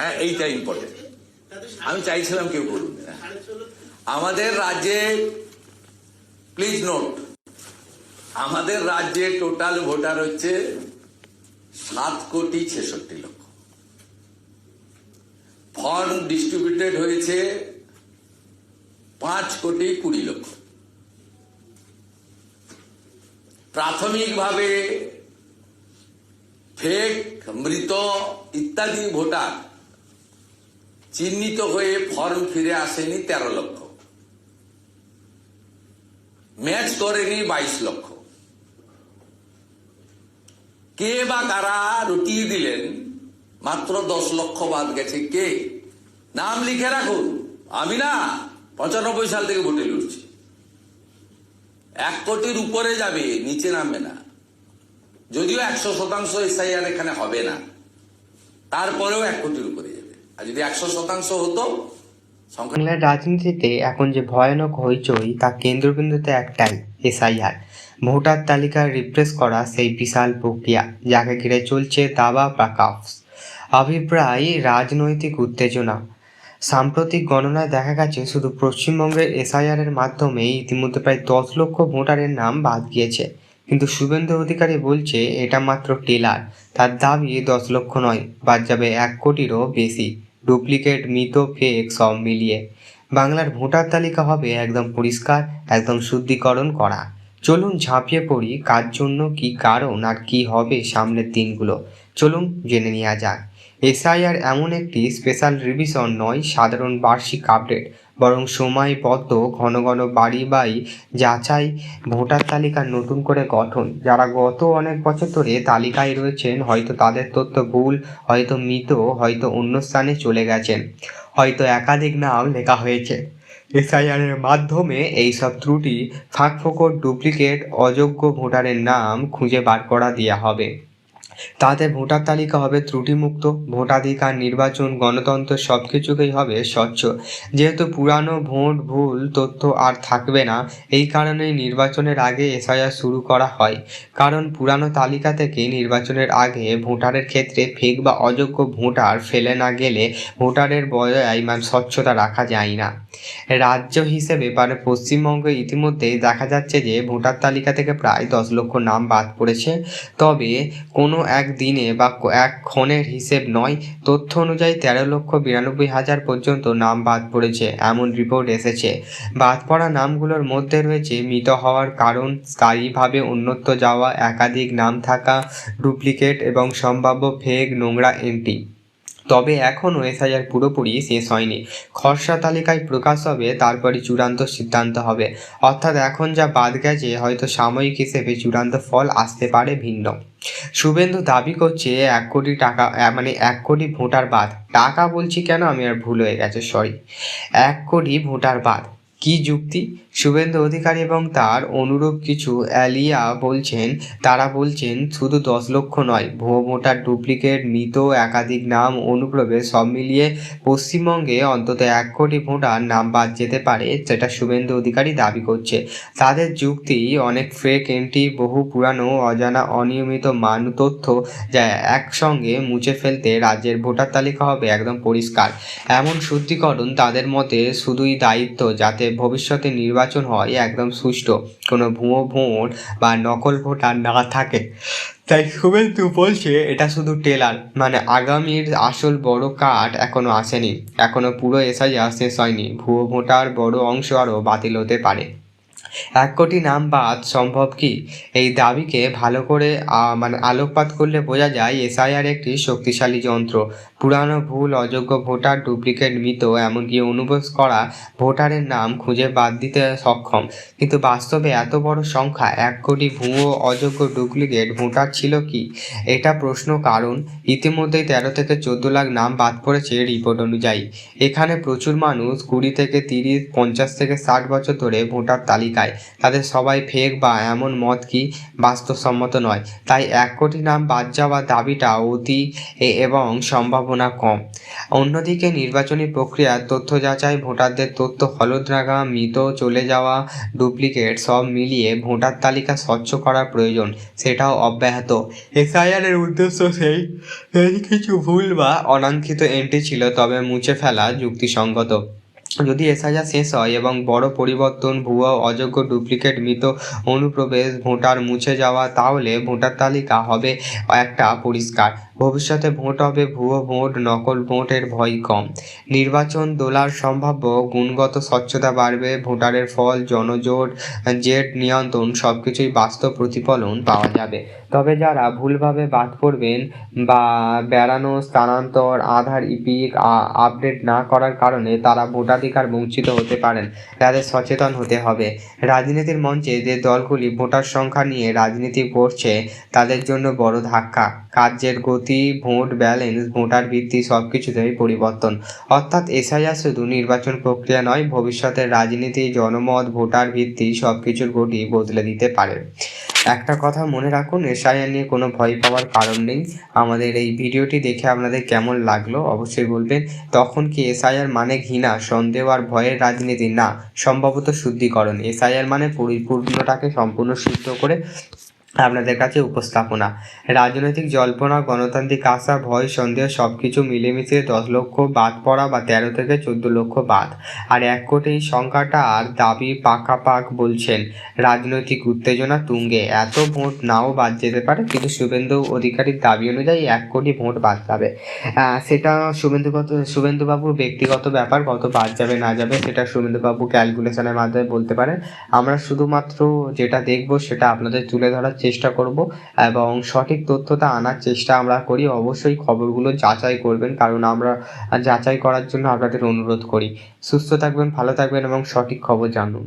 হ্যাঁ এইটা ইম্পর্টেন্ট আমি চাইছিলাম কেউ বলুন না। আমাদের রাজ্যে প্লিজ নোট আমাদের রাজ্যে টোটাল ভোটার হচ্ছে সাত কোটি ছেষট্টি লক্ষ। ফর্ম ডিস্ট্রিবিউটেড হয়েছে পাঁচ কোটি কুড়ি লক্ষ। প্রাথমিকভাবে ফেক মৃত ইত্যাদি ভোটার চিহ্নিত হয়ে ফর্ম ফিরে আসেনি তেরো লক্ষ। ম্যাচ করেনি বাইশ লক্ষ। কে বা কারা রুটিয়ে দিলেন, মাত্র দশ লক্ষ বাদ গেছে কে? নাম লিখে রাখুন। আমি না পঁচানব্বই সাল থেকে ভোটে লড়ছি। এক কোটির উপরে যাবে, নিচে নামবে না। যদিও একশো শতাংশ এসআইআর এখানে হবে না। তারপরেও এক কোটির উপরে। আর যদি একশো শতাংশ হতো বাংলার রাজনীতিতে এখন যে ভয়ানক হইচই, তা কেন্দ্রবিন্দুতে একটাই, এসআইআর। ভোটার তালিকা রিপ্রেস করা সেই বিশাল প্রক্রিয়া, যাকে ঘিরে চলছে দাবা প্রাকাফস অভিপ্রায় রাজনৈতিক উত্তেজনা। সাম্প্রতিক গণনায় দেখা গেছে, শুধু পশ্চিমবঙ্গের এসআইআর এর মাধ্যমে ইতিমধ্যে প্রায় দশ লক্ষ ভোটারের নাম বাদ গিয়েছে। কিন্তু শুভেন্দু অধিকারী বলছে, এটা মাত্র টেলার। তার দাবি দশ লক্ষ নয়, বাদ যাবে এক কোটিরও বেশি। ডুপ্লিকেট মৃত ফেক সব মিলিয়ে। বাংলার ভোটার তালিকা হবে একদম পরিষ্কার, একদম শুদ্ধিকরণ করা। চলুন ঝাঁপিয়ে পড়ি, কার জন্য কি কারণ আর কি হবে সামনের দিনগুলো। চলুন জেনে নেওয়া যাক। এসআইআর এমন একটি স্পেশাল রিভিশন নয়, সাধারণ বার্ষিক আপডেট বরং সময় সময়বদ্ধ ঘন ঘন বাড়ি বাই যাচাই, ভোটার তালিকার নতুন করে গঠন। যারা গত অনেক বছর ধরে তালিকায় রয়েছেন, হয়তো তাদের তথ্য ভুল, হয়তো মৃত, হয়তো অন্য স্থানে চলে গেছেন। হয়তো একাধিক নাম লেখা হয়েছে। এসআইআর এর মাধ্যমে এইসব ত্রুটি, ফাঁকফোকর ডুপ্লিকেট, অযোগ্য ভোটারের নাম খুঁজে বার করা দেওয়া হবে। তাতে ভোটার তালিকা হবে ত্রুটিমুক্ত, ভোটাধিকার, নির্বাচন, গণতন্ত্র সব কিছুকেই হবে স্বচ্ছ। যেহেতু পুরানো ভোট, ভুল, তথ্য আর থাকবে না, এই কারণেই নির্বাচনের আগে এসআইআর শুরু করা হয়। কারণ পুরানো তালিকা থেকে নির্বাচনের আগে ভোটারের ক্ষেত্রে ফেক বা অযোগ্য ভোটার ফেলে না গেলে ভোটারের বজায় মানে স্বচ্ছতা রাখা যায় না। রাজ্য হিসেবে মানে পশ্চিমবঙ্গে ইতিমধ্যেই দেখা যাচ্ছে যে ভোটার তালিকা থেকে প্রায় দশ লক্ষ নাম বাদ পড়েছে। তবে কোনো এক দিনে বা এক ক্ষণের হিসেব নয়, তথ্য অনুযায়ী তেরো লক্ষ বিরানব্বই হাজার পর্যন্ত নাম বাদ পড়েছে, এমন রিপোর্ট এসেছে। বাদ পড়া নামগুলোর মধ্যে রয়েছে মৃত হওয়ার কারণ, স্থায়ীভাবে উন্নত যাওয়া, একাধিক নাম থাকা ডুপ্লিকেট এবং সম্ভাব্য ফেক নোংরা এন্ট্রি তবে এখনও এসআইআর পুরোপুরি শেষ হয়নি। খসড়া তালিকায় প্রকাশ হবে, তারপরই চূড়ান্ত সিদ্ধান্ত হবে। অর্থাৎ এখন যা বাদ গেছে, হয়তো সাময়িক হিসেবে চূড়ান্ত ফল আসতে পারে ভিন্ন। শুভেন্দু দাবি করছে, এক কোটি টাকা মানে এক কোটি ভোটার বাদ। টাকা বলছি কেন? আমি আর ভুল হয়ে গেছে সরি এক কোটি ভোটার বাদ। কি যুক্তি? শুভেন্দু অধিকারী এবং তার অনুরূপ কিছু অ্যালিয়া বলছেন, তারা বলছেন, শুধু দশ লক্ষ নয়, ভুয়ো ভোটার ডুপ্লিকেট, মৃত, একাধিক নাম, অনুপ্রবেশ, সব মিলিয়ে পশ্চিমবঙ্গে অন্তত এক কোটি ভোটার নাম বাদ যেতে পারে, যেটা শুভেন্দু অধিকারী দাবি করছে। তাদের যুক্তি অনেক ফেক এন্ট্রি বহু পুরানো, অজানা, অনিয়মিত, মান তথ্য যা একসঙ্গে মুছে ফেলতে রাজ্যের ভোটার তালিকা হবে একদম পরিষ্কার। এমন শুদ্ধিকরণ তাদের মতে শুধুই দায়িত্ব, যাতে ভবিষ্যতে নির্বাচন হয় একদম সুষ্ঠু। কোনো ভুয়ো ভোট বা নকল ভোটার না থাকে। তাই শুভেন্দু বলছে, এটা শুধু টেলার। মানে আগামীর আসল বড় কাঠ এখনও আসেনি। এখনও পুরো এসআই শেষ হয়নি। ভুয়ো ভোটার বড় অংশ আরও বাতিল হতে পারে। এক কোটি নাম বাদ সম্ভব কি? এই দাবিকে ভালো করে মানে আলোকপাত করলে বোঝা যায় এসআইআর একটি শক্তিশালী যন্ত্র। পুরানো ভুল, অযোগ্য ভোটার ডুপ্লিকেট মৃত, এমনকি অনুবাদ করা ভোটারের নাম খুঁজে বাদ দিতে সক্ষম। কিন্তু বাস্তবে এত বড় সংখ্যা, এক কোটি ভুয়ো অযোগ্য ডুপ্লিকেট ভোটার ছিল কি? এটা প্রশ্ন কারণ ইতিমধ্যেই তেরো থেকে চোদ্দ লাখ নাম বাদ পড়েছে রিপোর্ট অনুযায়ী। এখানে প্রচুর মানুষ কুড়ি থেকে তিরিশ, পঞ্চাশ থেকে ষাট বছর ধরে ভোটার তালিকায় দেয় তাদের সবাই ফেক বা এমন মত কি বাস্তবসম্মত নয়। তাই এক কোটি নাম বাদ যাওয়ার দাবিটা অতি এবং সম্ভাবনা কম। অন্যদিকে নির্বাচনী প্রক্রিয়ার তথ্য যাচাই, ভোটারদের তথ্য হলুদরাগা মৃত চলে যাওয়া, ডুপ্লিকেট সব মিলিয়ে ভোটার তালিকা স্বচ্ছ করার প্রয়োজন, সেটাও অব্যাহত। এসআইআর এর উদ্দেশ্য সেই কিছু ভুল বা অনাঙ্ক্ষিত এন্ট্রি ছিল, তবে মুছে ফেলা যুক্তিসঙ্গত। যদি এসআইআর শেষ হয় এবং বড় পরিবর্তন, ভুয়া, অযোগ্য, ডুপ্লিকেট, মৃত, অনুপ্রবেশ, ভোটার মুছে যাওয়া, তাহলে ভোটার তালিকা হবে একটা পরিষ্কার। ভবিষ্যতে ভোট হবে ভুয়ো ভোট, নকল ভোটের ভয় কম। নির্বাচন দোলার সম্ভাব্য গুণগত স্বচ্ছতা বাড়বে, ভোটারের ফল, জনজোট, জেট নিয়ন্ত্রণ সবকিছুই বাস্তব প্রতিফলন পাওয়া যাবে। তবে যারা ভুলভাবে বাদ পড়বেন বা বেড়ানো, স্থানান্তর, আধার, ইপিক আপডেট না করার কারণে তারা ভোটাধিকার বঞ্চিত হতে পারেন, তাদের সচেতন হতে হবে। রাজনীতির মঞ্চে যে দলগুলি ভোটার সংখ্যা নিয়ে রাজনীতি করছে, তাদের জন্য বড় ধাক্কা। কার্যের গতি ভোট, ব্যালেন্স, ভোটার ভিত্তি সব কিছুতেই পরিবর্তন। অর্থাৎ এসআইআর শুধু নির্বাচন প্রক্রিয়া নয়, ভবিষ্যতের রাজনীতি, জনমত, ভোটার ভিত্তি সব কিছুর গতি বদলে দিতে পারে। একটা কথা মনে রাখুন, এসআইআর নিয়ে কোনো ভয় পাওয়ার কারণ নেই। আমাদের এই ভিডিওটি দেখে আপনাদের কেমন লাগল অবশ্যই বলবেন। তখন কি এসআইআর মানে ঘৃণা, সন্দেহ আর ভয়ের রাজনীতি? না, সম্ভবত শুদ্ধিকরণ। এসআইআর মানে পরিপূর্ণটাকে সম্পূর্ণ শুদ্ধ করে আপনাদের কাছে উপস্থাপনা। রাজনৈতিক জল্পনা, গণতান্ত্রিক আশা, ভয়, সন্দেহ সব কিছু মিলেমিশে দশ লক্ষ বাদ পড়া বা তেরো থেকে চোদ্দ লক্ষ বাদ। আর এক কোটি সংখ্যাটা আর দাবি পাকা পাক বলছেন। রাজনৈতিক উত্তেজনা তুঙ্গে। এত ভোট নাও বাদ যেতে পারে, কিন্তু শুভেন্দু অধিকারীর দাবি অনুযায়ী এক কোটি ভোট বাদ যাবে। সেটা শুভেন্দুগত, শুভেন্দুবাবুর ব্যক্তিগত ব্যাপার, কত বাদ যাবে, না যাবে, সেটা শুভেন্দুবাবু ক্যালকুলেশনের মাধ্যমে বলতে পারেন। আমরা শুধুমাত্র যেটা দেখব সেটা আপনাদের তুলে ধরার চেষ্টা করব এবং সঠিক তথ্যটা আনার চেষ্টা আমরা করি। অবশ্যই খবরগুলো যাচাই করবেন, কারণ আমরা যাচাই করার জন্য আপনাদের অনুরোধ করি। সুস্থ থাকবেন, ভালো থাকবেন এবং সঠিক খবর জানুন।